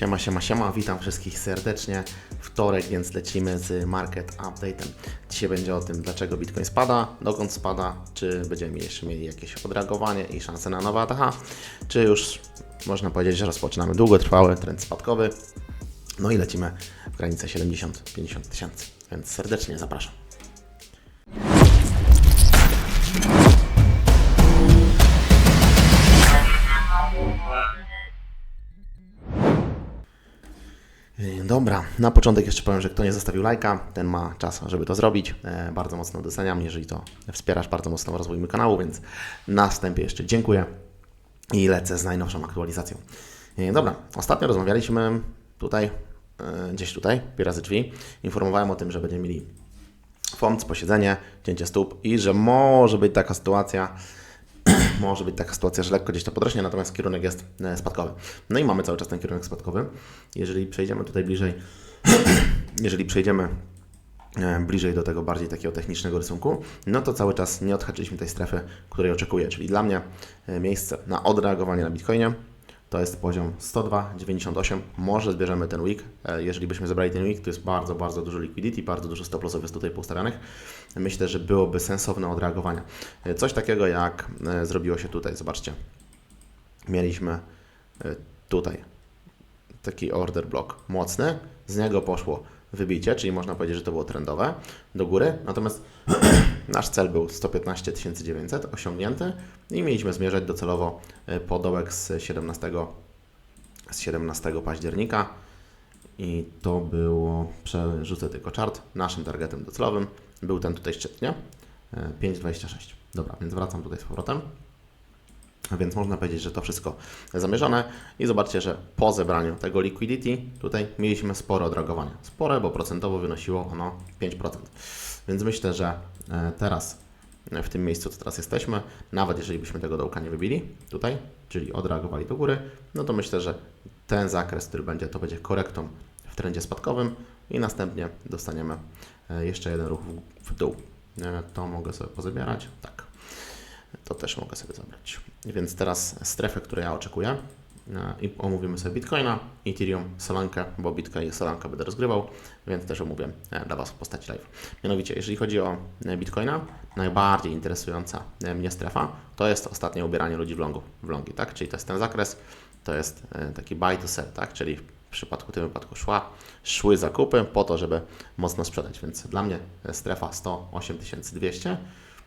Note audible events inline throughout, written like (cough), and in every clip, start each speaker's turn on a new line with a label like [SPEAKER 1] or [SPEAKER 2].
[SPEAKER 1] Siema, siema, siema, witam wszystkich serdecznie. Wtorek, więc lecimy z Market Update'em. Dzisiaj będzie o tym, dlaczego Bitcoin spada, dokąd spada, czy będziemy jeszcze mieli jakieś odreagowanie i szanse na nowe ATH, czy już można powiedzieć, że rozpoczynamy długotrwały trend spadkowy. No i lecimy w granicę 70-50 tysięcy, więc serdecznie zapraszam. Dobra, na początek jeszcze powiem, że kto nie zostawił lajka, ten ma czas, żeby to zrobić. E, Bardzo mocno doceniam, jeżeli to wspierasz bardzo mocno rozwój mój kanału, więc na wstępie jeszcze dziękuję i lecę z najnowszą aktualizacją. E, Dobra, ostatnio rozmawialiśmy tutaj, e, gdzieś tutaj, razy drzwi. Informowałem o tym, że będziemy mieli FOMC, posiedzenie, cięcie stóp i że może być taka sytuacja, może być taka sytuacja, że lekko gdzieś to podrośnie, natomiast kierunek jest e, spadkowy. No i mamy cały czas ten kierunek spadkowy. Jeżeli przejdziemy tutaj bliżej, (clears throat) jeżeli przejdziemy e, bliżej do tego bardziej takiego technicznego rysunku, no to cały czas nie odhaczyliśmy tej strefy, której oczekuję. Czyli dla mnie e, miejsce na odreagowanie na Bitcoinie to jest poziom 102,98. Może zbierzemy ten week. E, Jeżeli byśmy zebrali ten week, to jest bardzo, bardzo dużo liquidity, bardzo dużo stop lossów jest tutaj postawianych. Myślę, że byłoby sensowne odreagowanie. E, Coś takiego jak e, zrobiło się tutaj. Zobaczcie. Mieliśmy tutaj taki order block mocny, z niego poszło wybicie, czyli można powiedzieć, że to było trendowe do góry, natomiast (clears throat) nasz cel był 115 900 osiągnięty i mieliśmy zmierzać docelowo e, po dołek z 17, z 17 października i to było, przerzucę tylko czart, naszym targetem docelowym był ten tutaj szczyt, nie? E, 5,26. Dobra, więc wracam tutaj z powrotem. Więc można powiedzieć, że to wszystko zamierzone i zobaczcie, że po zebraniu tego liquidity tutaj mieliśmy spore odreagowanie. Spore, bo procentowo wynosiło ono 5%. Więc myślę, że e, teraz e, w tym miejscu, co teraz jesteśmy, nawet jeżeli byśmy tego dołka nie wybili tutaj, czyli odreagowali do góry, no to myślę, że ten zakres, który będzie, to będzie korektą w trendzie spadkowym i następnie dostaniemy e, jeszcze jeden ruch w, dół. To mogę sobie pozabierać. Tak to też mogę sobie zabrać. Więc teraz strefę, której ja oczekuję e, i omówimy sobie Bitcoina, Ethereum, Solankę, bo Bitcoin i Solankę będę rozgrywał, więc też omówię e, dla Was w postaci live. Mianowicie, jeżeli chodzi o e, Bitcoina, najbardziej interesująca mnie strefa to jest ostatnie ubieranie ludzi w, longu, w longi, tak? Czyli to jest ten zakres, to jest taki buy to sell, tak? Czyli w przypadku tym wypadku szła, szły zakupy po to, żeby mocno sprzedać, więc dla mnie strefa 108 200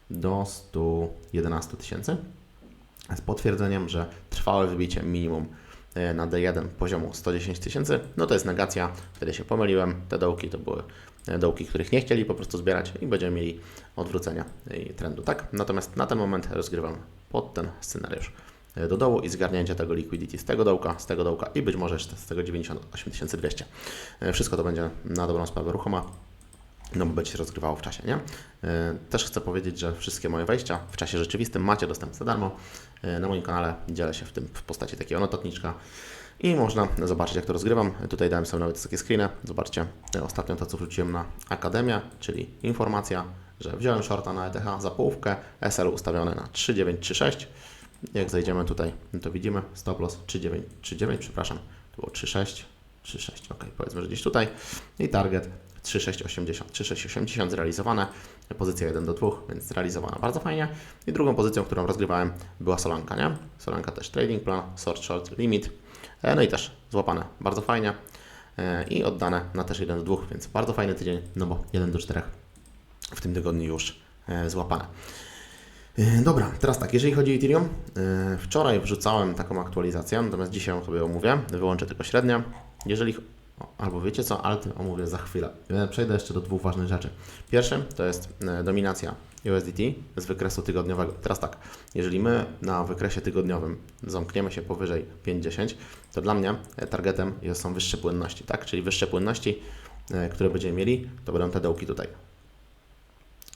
[SPEAKER 1] do 111 tysięcy z potwierdzeniem, że trwałe wybicie minimum e, na D1 poziomu 110 tysięcy, no to jest negacja, wtedy się pomyliłem, te dołki to były e, dołki, których nie chcieli po prostu zbierać i będziemy mieli odwrócenia e, trendu, tak? Natomiast na ten moment rozgrywam pod ten scenariusz do dołu i zgarnięcie tego liquidity z tego dołka, z tego dołka i być może jeszcze z tego 98 200. E, Wszystko to będzie na dobrą sprawę ruchoma no bo będzie się rozgrywało w czasie, nie? E, Też chcę powiedzieć, że wszystkie moje wejścia w czasie rzeczywistym macie dostęp za darmo. E, Na moim kanale dzielę się w tym w postaci takiego notatniczka i można zobaczyć, jak to rozgrywam. Tutaj dałem sobie nawet takie screeny. Zobaczcie, e, ostatnio to, co wrzuciłem na Akademię, czyli informacja, że wziąłem shorta na ETH za połówkę, SL ustawiony na 3936. Jak zejdziemy tutaj, to widzimy stop loss 3939, przepraszam, to było 36, 36, ok, powiedzmy, że gdzieś tutaj i target 3680, 3680 zrealizowane, pozycja 1 do 2, więc zrealizowana bardzo fajnie. I drugą pozycją, którą rozgrywałem była Solanka, nie? Solanka też trading plan, short, short, limit, E, no i też złapane bardzo fajnie E, i oddane na też 1 do 2, więc bardzo fajny tydzień, no bo 1 do 4 w tym tygodniu już e, złapane. Dobra, teraz tak, jeżeli chodzi o Ethereum, wczoraj wrzucałem taką aktualizację, natomiast dzisiaj ją sobie omówię, wyłączę tylko średnie. Jeżeli, albo wiecie co, ale tym omówię za chwilę. Przejdę jeszcze do dwóch ważnych rzeczy. Pierwszym to jest e, dominacja USDT z wykresu tygodniowego. Teraz tak, jeżeli my na wykresie tygodniowym zamkniemy się powyżej 5-10, to dla mnie e, targetem są wyższe płynności, tak? Czyli wyższe płynności, e, które będziemy mieli, to będą te dołki tutaj.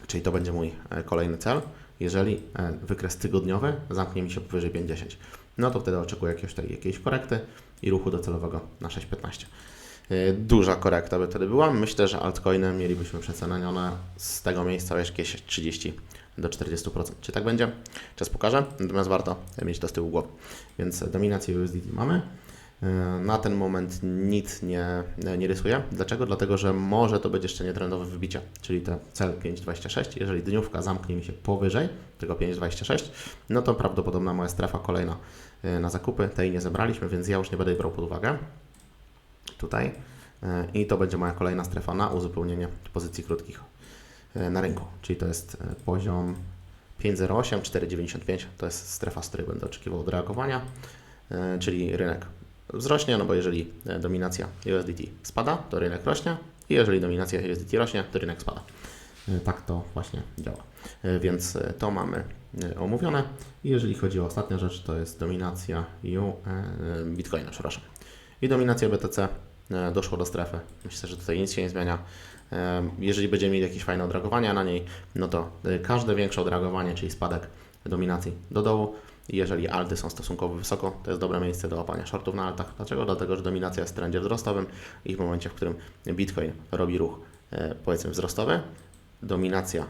[SPEAKER 1] Czyli to będzie mój kolejny cel. Jeżeli wykres tygodniowy zamknie mi się powyżej 50, no to wtedy oczekuję jakiegoś, tutaj, jakiejś korekty i ruchu docelowego na 6,15. E, Duża korekta by wtedy była. Myślę, że altcoiny mielibyśmy przecenione z tego miejsca jakieś 30 do 40%. Czy tak będzie? Czas pokaże. Natomiast warto mieć to z tyłu głowy. Więc dominację USDT mamy. E, Na ten moment nic nie, nie. Dlaczego? Dlatego, że może to być jeszcze nietrendowe wybicie, czyli te cel 5,26. Jeżeli dniówka zamknie mi się powyżej tego 5,26, no to prawdopodobna moja strefa kolejna e, na zakupy. Tej nie zebraliśmy, więc ja już nie będę jej brał pod uwagę. Tutaj. E, I to będzie moja kolejna strefa na uzupełnienie pozycji krótkich e, na rynku. Czyli to jest e, poziom 5,08, 4,95. To jest strefa, z której będę oczekiwał odreagowania, czyli rynek wzrośnie, no bo jeżeli dominacja USDT spada, to rynek rośnie i jeżeli dominacja USDT rośnie, to rynek spada. Tak to właśnie działa. Więc to mamy omówione. I jeżeli chodzi o ostatnią rzecz, to jest dominacja U, Bitcoina, przepraszam. I dominacja BTC doszło do strefy. Myślę, że tutaj nic się nie zmienia. E, Jeżeli będziemy mieli jakieś fajne odreagowania na niej, no to e, każde większe odreagowanie, czyli spadek dominacji do dołu, jeżeli alty są stosunkowo wysoko, to jest dobre miejsce do łapania shortów na altach. Dlaczego? Dlatego, że dominacja jest w trendzie wzrostowym i w momencie, w którym Bitcoin robi ruch, e, powiedzmy wzrostowy, dominacja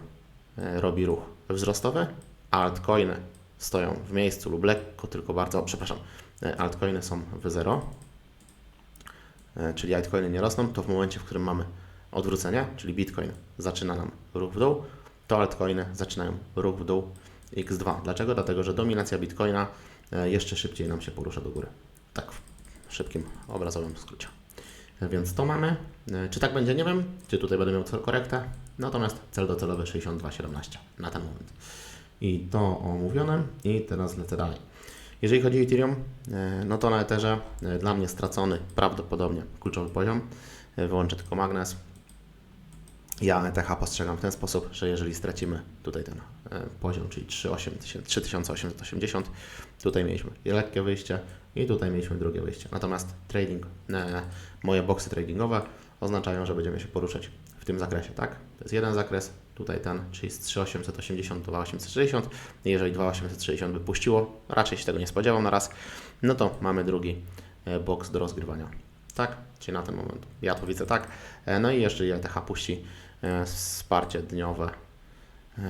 [SPEAKER 1] e, robi ruch wzrostowy, altcoiny stoją w miejscu lub lekko, tylko bardzo, przepraszam, e, altcoiny są w zero, e, czyli altcoiny nie rosną, to w momencie, w którym mamy odwrócenie, czyli Bitcoin zaczyna nam ruch w dół, to altcoiny zaczynają ruch w dół x2. Dlaczego? Dlatego, że dominacja Bitcoina e, jeszcze szybciej nam się porusza do góry. Tak w szybkim, obrazowym skrócie. E, Więc to mamy. E, Czy tak będzie? Nie wiem. Czy tutaj będę miał korektę. Natomiast cel docelowy 62,17 na ten moment. I to omówione. I teraz lecę dalej. Jeżeli chodzi o Ethereum, e, no to na Etherze dla mnie stracony prawdopodobnie kluczowy poziom. E, Wyłączę tylko magnes. Ja ETH postrzegam w ten sposób, że jeżeli stracimy tutaj ten e, poziom, czyli 3800 3880, tutaj mieliśmy lekkie wyjście i tutaj mieliśmy drugie wyjście. Natomiast trading, moje boksy tradingowe oznaczają, że będziemy się poruszać w tym zakresie, tak? To jest jeden zakres, tutaj ten, czyli z 3880 do 2860. Jeżeli 2860 by puściło, raczej się tego nie spodziewam na raz, no to mamy drugi e, boks do rozgrywania. Tak? Czyli na ten moment. Ja to widzę tak. E, No i jeżeli ETH puści e, wsparcie dniowe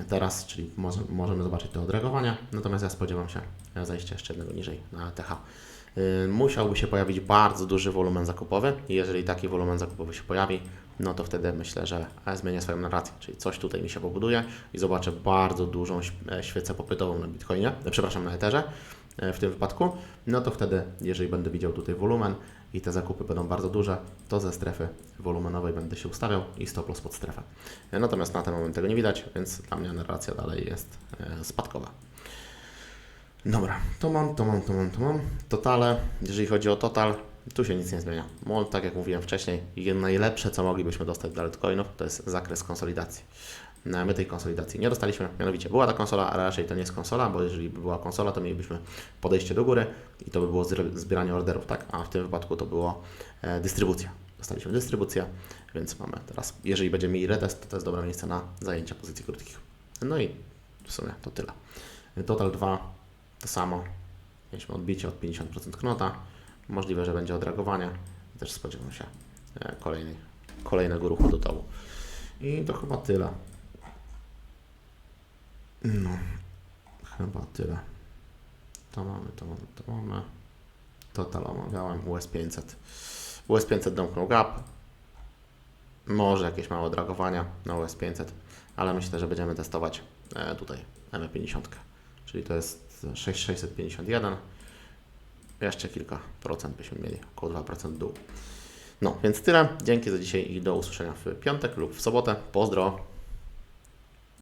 [SPEAKER 1] teraz, czyli może, możemy zobaczyć te odreagowania, natomiast ja spodziewam się zejścia jeszcze jednego niżej na ETH. E, Musiałby się pojawić bardzo duży wolumen zakupowy. Jeżeli taki wolumen zakupowy się pojawi, no to wtedy myślę, że zmienię swoją narrację, czyli coś tutaj mi się pobuduje i zobaczę bardzo dużą e, świecę popytową na Bitcoinie, e, przepraszam, na Etherze w tym wypadku, no to wtedy, jeżeli będę widział tutaj wolumen i te zakupy będą bardzo duże, to ze strefy wolumenowej będę się ustawiał i stop loss pod strefę. E, Natomiast na ten moment tego nie widać, więc dla mnie narracja dalej jest e, spadkowa. Dobra, to mam, to mam, to mam, to mam. Totale, jeżeli chodzi o total, tu się nic nie zmienia. MOL, tak jak mówiłem wcześniej, najlepsze, co moglibyśmy dostać dla altcoinów, to jest zakres konsolidacji. My tej konsolidacji nie dostaliśmy, mianowicie była ta konsola, a raczej to nie jest konsola, bo jeżeli by była konsola, to mielibyśmy podejście do góry i to by było zbieranie orderów, tak? A w tym wypadku to było e, dystrybucja. Dostaliśmy dystrybucję, więc mamy teraz, jeżeli będziemy mieli retest, to to jest dobre miejsce na zajęcie pozycji krótkich. No i w sumie to tyle. Total 2 to samo. Mieliśmy odbicie od 50% knota. Możliwe, że będzie odreagowanie. Też spodziewam się e, kolejnej, kolejnego ruchu do dołu. I to chyba tyle. No, chyba tyle. To mamy, to mamy, to mamy. Total omawiałem. US 500. US 500 domknął gap. Może jakieś małe odreagowania na US 500, ale myślę, że będziemy testować e, tutaj M50. Czyli to jest 6651. Jeszcze kilka procent byśmy mieli, około 2% w dół. No, więc tyle. Dzięki za dzisiaj i do usłyszenia w piątek lub w sobotę. Pozdro!